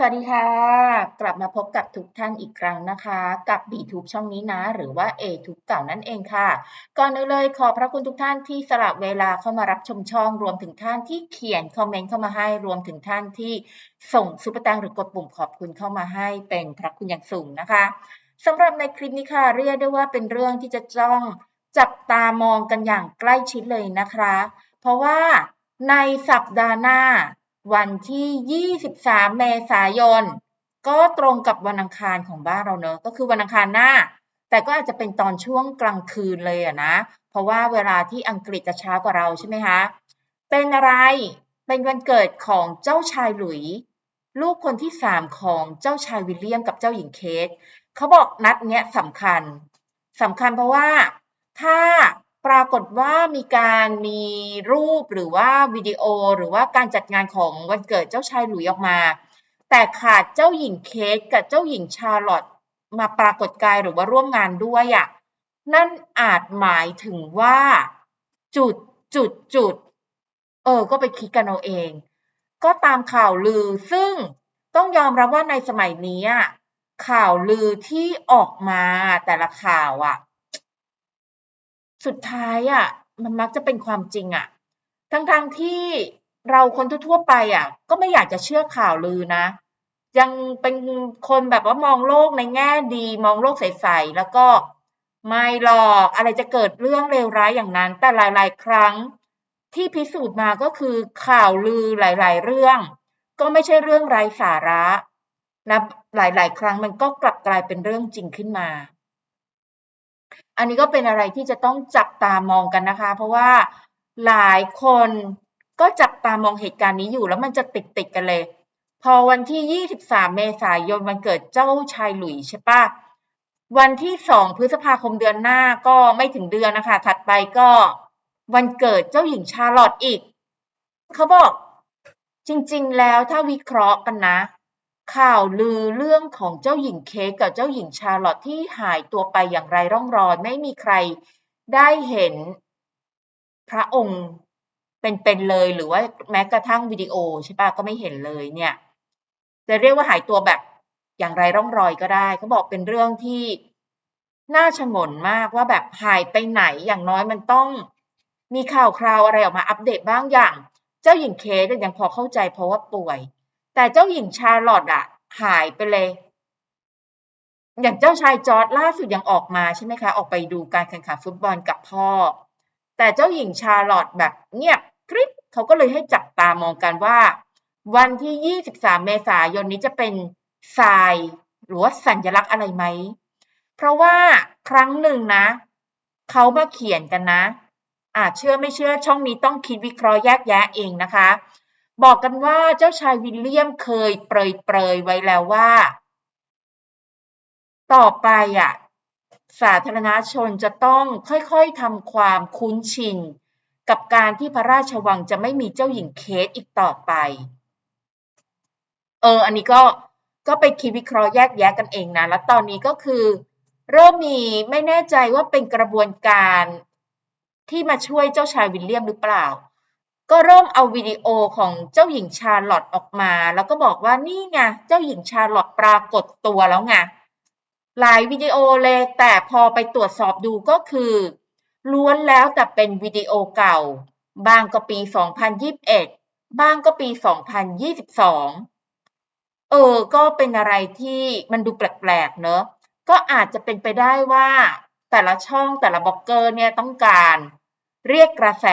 สวัสดีค่ะ กลับมาพบกับทุกท่านอีกครั้งนะคะ กับ B-Tube ช่องนี้นะ หรือว่า A-Tube เก่านั่นเองค่ะ ก่อนอื่นเลยขอบพระคุณทุกท่านที่สละเวลาเข้ามารับชมช่องรวมถึงท่านที่เขียนคอมเมนต์เข้ามาให้รวมถึงท่านที่ส่งซุปเปอร์แตงหรือกดปุ่มขอบคุณเข้ามาให้เป็นพระคุณอย่างสูงนะคะสำหรับในคลิปนี้ค่ะเรียกได้ว่าเป็นเรื่องที่จะจ้องจับตามองกันอย่างใกล้ชิดเลยนะคะ เพราะว่าในสัปดาห์หน้า วันที่ 23 เมษายน ก็ตรงกับวันอังคารของบ้านเราเนอะก็คือวันอังคารหน้า แต่ก็อาจจะเป็นตอนช่วงกลางคืนเลยอะนะ เพราะว่าเวลาที่อังกฤษจะช้ากว่าเราใช่ไหมคะ เป็นอะไร เป็นวันเกิดของเจ้าชายหลุย ลูกคนที่สามของเจ้าชายวิลเลียมกับเจ้าหญิงเคทเขาบอกนัดเนี้ยสำคัญสำคัญเพราะว่าถ้า ปรากฏว่ามีการมีรูปหรือว่าวิดีโอหรือว่าการจัดงานของวันเกิดเจ้าชายหลุยออกมา แต่ขาดเจ้าหญิงเคทกับเจ้าหญิงชาร์ลอตมาปรากฏกายหรือว่าร่วมงานด้วยอะ่ะนั่นอาจหมายถึงว่า จุดจุดจุด เออ ก็ไปคิดกันเอาเอง ก็ตามข่าวลือซึ่งต้องยอมรับว่าในสมัยนี้ข่าวลือที่ออกมาแต่ละข่าวอะ สุดท้ายอะมันมักจะเป็นความจริงอะทั้งๆทที่เราคนทั่วๆไปอะ ก็ไม่อยากจะเชื่อข่าวลือนะ ยังเป็นคนแบบว่ามองโลกในแง่ดี มองโลกใสๆแล้วก็ไม่หรอกอะไรจะเกิดเรื่องเลวร้ายอย่างนั้น แต่หลายๆ ครั้งที่พิสูจน์มาก็คือข่าวลือหลาย ๆ เรื่อง ก็ไม่ใช่เรื่องไร้สาระและหลาย ๆ ครั้งมันก็กลับกลายเป็นเรื่องจริงขึ้นมา อันนี้ก็เป็นอะไรที่จะต้องจับตามองกันนะคะ เพราะว่าหลายคนก็จับตามองเหตุการณ์นี้อยู่แล้วมันจะติดติดกันเลย พอวันที่ 23 เมษายนวันเกิดเจ้าชายหลุยใช่ปะวันที่ 2 พฤษภาคมเดือนหน้าก็ไม่ถึงเดือนนะคะ ถัดไปก็วันเกิดเจ้าหญิงชาร์ลอตอีก เขาบอกจริงๆแล้วถ้าวิเคราะห์กันนะ ข่าวลือเรื่องของเจ้าหญิงเค้กกับเจ้าหญิงชาร์ลอตที่หายตัวไปอย่างไรร่องรอย ไม่มีใครได้เห็นพระองค์เป็นๆเลยหรือว่าแม้กระทั่งวิดีโอใช่ปะก็ไม่เห็นเลยเนี่ย จะเรียกว่าหายตัวแบบอย่างไรร่องรอยก็ได้เขาบอกเป็นเรื่องที่น่าชงนมากว่าแบบหายไปไหนอย่างน้อยมันต้องมีข่าวคราวอะไรออกมาอัปเดตบ้างอย่าง เจ้าหญิงเคสยังพอเข้าใจเพราะว่าป่วย แต่เจ้าหญิงชาร์ลอตอะหายไปเลย อย่างเจ้าชายจอร์ดล่าสุดยังออกมาใช่ไหมคะ ออกไปดูการแข่งขันฟุตบอลกับพ่อ แต่เจ้าหญิงชาร์ลอตแบบเงียบกริบเขาก็เลยให้จับตามองกันว่า วันที่ 23 เมษายนนี้จะเป็นทรายหรือว่าสัญลักษณ์อะไรไหม เพราะว่าครั้งหนึ่งนะ เขามาเขียนกันนะอาจเชื่อไม่เชื่อช่องนี้ต้องคิดวิเคราะห์แยกแยะเองนะคะ บอกกันว่าเจ้าชายวิลเลียมเคยเปรยเปรยไว้แล้วว่า ต่อไปอะสาธารณชนจะต้องค่อยๆทำความคุ้นชิน กับการที่พระราชวังจะไม่มีเจ้าหญิงเคสอีกต่อไป เออ อันนี้ก็ก็ไปคิดวิเคราะห์แยกแยะกันเองนะ แล้วตอนนี้ก็คือเริ่มมีไม่แน่ใจว่าเป็นกระบวนการที่มาช่วยเจ้าชายวิลเลียมหรือเปล่า ก็เริ่มเอาวิดีโอของเจ้าหญิงชาร์ลอตออกมา แล้วก็บอกว่านี่ไงเจ้าหญิงชาร์ลอตปรากฏตัวแล้วไงหลายวิดีโอเลยแต่พอไปตรวจสอบดูก็คือล้วนแล้วแต่เป็นวิดีโอเก่า บางก็ปี 2021 บ้างก็ปี 2022 เออ ก็เป็นอะไรที่มันดูแปลกๆ เนอะ ก็อาจจะเป็นไปได้ว่าแต่ละช่องแต่ละบล็อกเกอร์เนี่ยต้องการ เรียกกระแส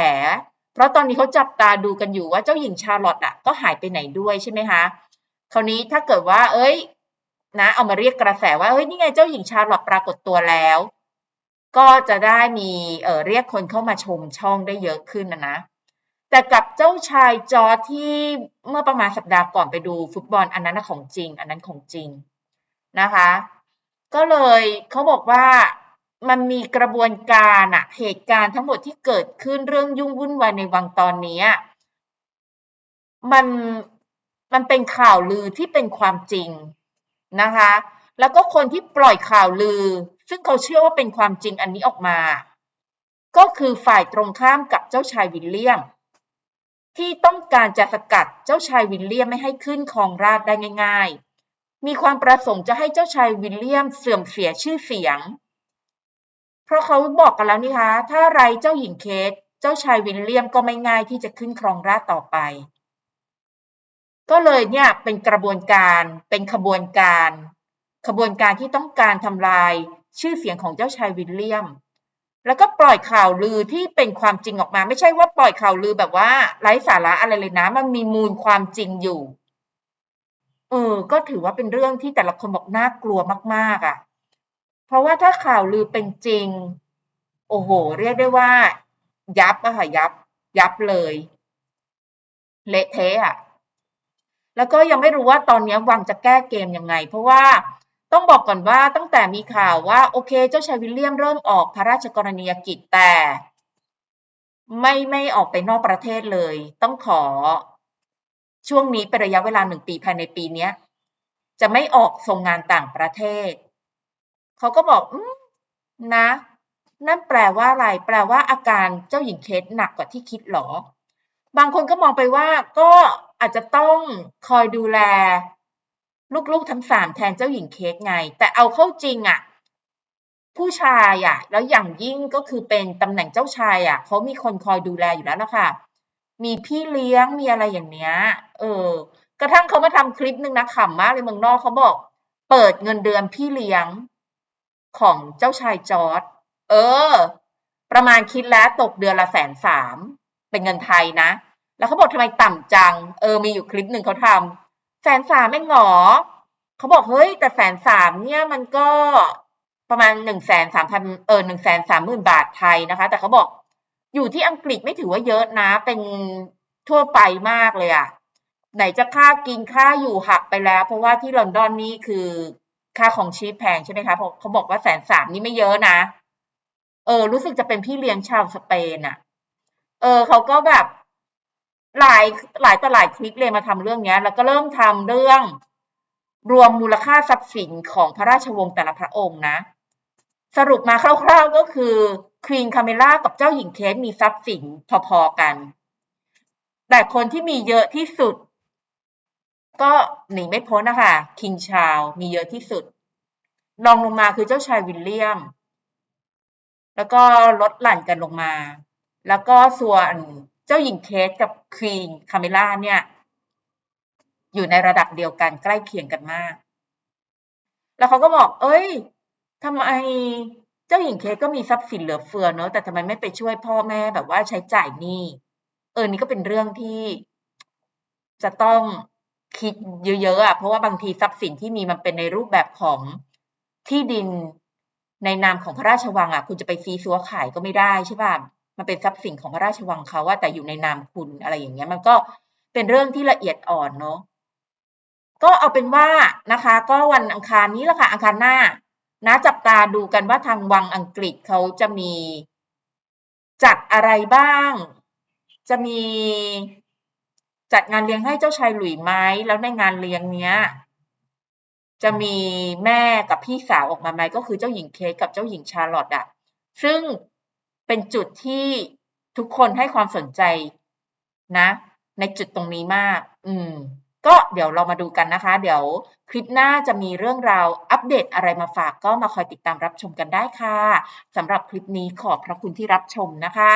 เพราะตอนนี้เขาจับตาดูกันอยู่ว่าเจ้าหญิงชาร์ลอตอะก็หายไปไหนด้วยใช่ไหมคะคราวนี้ถ้าเกิดว่า เอ้ย นะ เอามาเรียกกระแสว่าเฮ้ยนี่ไงเจ้าหญิงชาร์ลอตปรากฏตัวแล้ว ก็จะได้มีเออเรียกคนเข้ามาชมช่องได้เยอะขึ้นนะนะแต่กับเจ้าชายจอร์ที่เมื่อประมาณสัปดาห์ก่อนไปดูฟุตบอลอันนั้นของจริง อันนั้นของจริงนะคะ ก็เลยเขาบอกว่า มันมีกระบวนการอะเหตุการณ์ทั้งหมดที่เกิดขึ้นเรื่องยุ่งวุ่นวายในวังตอนนี้มันมันเป็นข่าวลือที่เป็นความจริงนะคะ แล้วก็คนที่ปล่อยข่าวลือ ซึ่งเขาเชื่อว่าเป็นความจริงอันนี้ออกมา ก็คือฝ่ายตรงข้ามกับเจ้าชายวิลเลียม ที่ต้องการจะสกัดเจ้าชายวิลเลียมไม่ให้ขึ้นครองราชได้ง่าย ๆ มีความประสงค์จะให้เจ้าชายวิลเลียมเสื่อมเสียชื่อเสียง เพราะเขาบอกกันแล้วนี่คะ ถ้าไรเจ้าหญิงเคทเจ้าชายวิลเลียมก็ไม่ง่ายที่จะขึ้นครองราชต่อไป ก็เลยเนี่ยเป็นกระบวนการเป็นขบวนการ ขบวนการที่ต้องการทำลายชื่อเสียงของเจ้าชายวิลเลียม แล้วก็ปล่อยข่าวลือที่เป็นความจริงออกมา ไม่ใช่ว่าปล่อยข่าวลือแบบว่าไร้สาระอะไรเลยนะ มันมีมูลความจริงอยู่ เออ ก็ถือว่าเป็นเรื่องที่แต่ละคนบอกน่ากลัวมาก ๆอะ เพราะว่าถ้าข่าวลือเป็นจริง โอ้โห เรียกได้ว่า ยับอะค่ะยับ ยับเลย เละเทะอะแล้วก็ยังไม่รู้ว่าตอนนี้วังจะแก้เกมยังไง เพราะว่าต้องบอกก่อนว่าตั้งแต่มีข่าวว่า โอเค เจ้าชายวิลเลียมเริ่มออกพระราชกรณียกิจแต่ ไม่ไม่ออกไปนอกประเทศเลย ต้องขอ ช่วงนี้เป็นระยะเวลาหนึ่งปีภายในปีนี้จะไม่ออกทรงงานต่างประเทศ เขาก็บอกอนะ นั่นแปลว่าอะไร แปลว่าอาการเจ้าหญิงเคสหนักกว่าที่คิดหรอ บางคนก็มองไปว่าก็อาจจะต้องคอยดูแล ลูกๆทั้งสามแทนเจ้าหญิงเค้กไง แต่เอาเข้าจริงอะ่ะ ผู้ชายอะ่ะ แล้วอย่างยิ่งก็คือเป็นตำแหน่งเจ้าชายอะ่ะเขามีคนคอยดูแลอยู่แล้วละค่ะ มีพี่เลี้ยงมีอะไรอย่างเนี้ย เออ กระทั่งเขามาทำคลิปหนึ่งนะขำมากเลยเมืองนอกเขาบอก เปิดเงินเดือนพี่เลี้ยง ของเจ้าชายจอร์ดเออ ประมาณคิดแล้วตกเดือนละแสนสามเป็นเงินไทยนะ แล้วเขาบอกทำไมต่ำจัง เออมีอยู่คลิปหนึ่งเขาทำแสนสามไม่หงอเขาบอกเฮ้ยแต่แสนสามเนี่ยมันก็ประมาณหนึ่งแสนสามพันเออหนึ่งแสนสามหมื่นบาทไทยนะคะ แต่เขาบอกอยู่ที่อังกฤษไม่ถือว่าเยอะนะ เป็นทั่วไปมากเลยอะไหนจะค่ากินค่าอยู่หักไปแล้ว เพราะว่าที่ลอนดอนนี่คือ ค่าของชีพแพงใช่ไหมคะเพราะเขาบอกว่าแสนสามนี่ไม่เยอะนะ เออ รู้สึกจะเป็นพี่เลี้ยงชาวสเปนอะเออเขาก็แบบหลายหลายต่อหลายคลิปเลยมาทำเรื่องนี้แล้วก็เริ่มทำเรื่องรวมมูลค่าทรัพย์สินของพระราชวงศ์แต่ละพระองค์นะ สรุปมาคร่าวๆก็คือควีนคาเมล่ากับเจ้าหญิงเคสมีทรัพย์สินพอๆกัน แต่คนที่มีเยอะที่สุด ก็หนีไม่พ้นนะคะคิงชาวมีเยอะที่สุดรองลงมาคือเจ้าชายวิลเลียม แล้วก็ลดหลั่นกันลงมา แล้วก็ส่วนเจ้าหญิงเคสกับควีนคาเมล่าเนี่ย อยู่ในระดับเดียวกันใกล้เคียงกันมาก แล้วเขาก็บอก เอ้ยทำไมเจ้าหญิงเคสก็มีทรัพย์สินเหลือเฟือเนอะแต่ทำไมไม่ไปช่วยพ่อแม่แบบว่าใช้จ่ายหนี้ เออนี่ก็เป็นเรื่องที่จะต้อง คิดเยอะๆอะเพราะว่าบางทีทรัพย์สินที่มีมันเป็นในรูปแบบของที่ดินในนามของพระราชวังอะ คุณจะไปซีซัวขายก็ไม่ได้ใช่ป่ะมันเป็นทรัพย์สินของพระราชวังเขาว่าแต่อยู่ในนามคุณอะไรอย่างเงี้ย มันก็เป็นเรื่องที่ละเอียดอ่อนเนาะก็เอาเป็นว่านะคะ ก็วันอังคารนี้แหละค่ะอังคารหน้านะจับตาดูกันว่าทางวังอังกฤษเขาจะมีจัดอะไรบ้าง จะมี จัดงานเลี้ยงให้เจ้าชายหลุยไหมแล้วในงานเลี้ยงเนี้ย จะมีแม่กับพี่สาวออกมาไหมก็คือเจ้าหญิงเคสกับเจ้าหญิงชาร์ลอตอะซึ่งเป็นจุดที่ทุกคนให้ความสนใจนะ ในจุดตรงนี้มาก อืม ก็เดี๋ยวเรามาดูกันนะคะ เดี๋ยวคลิปหน้าจะมีเรื่องราวอัปเดตอะไรมาฝากก็มาคอยติดตามรับชมกันได้ค่ะสำหรับคลิปนี้ขอบพระคุณที่รับชมนะคะ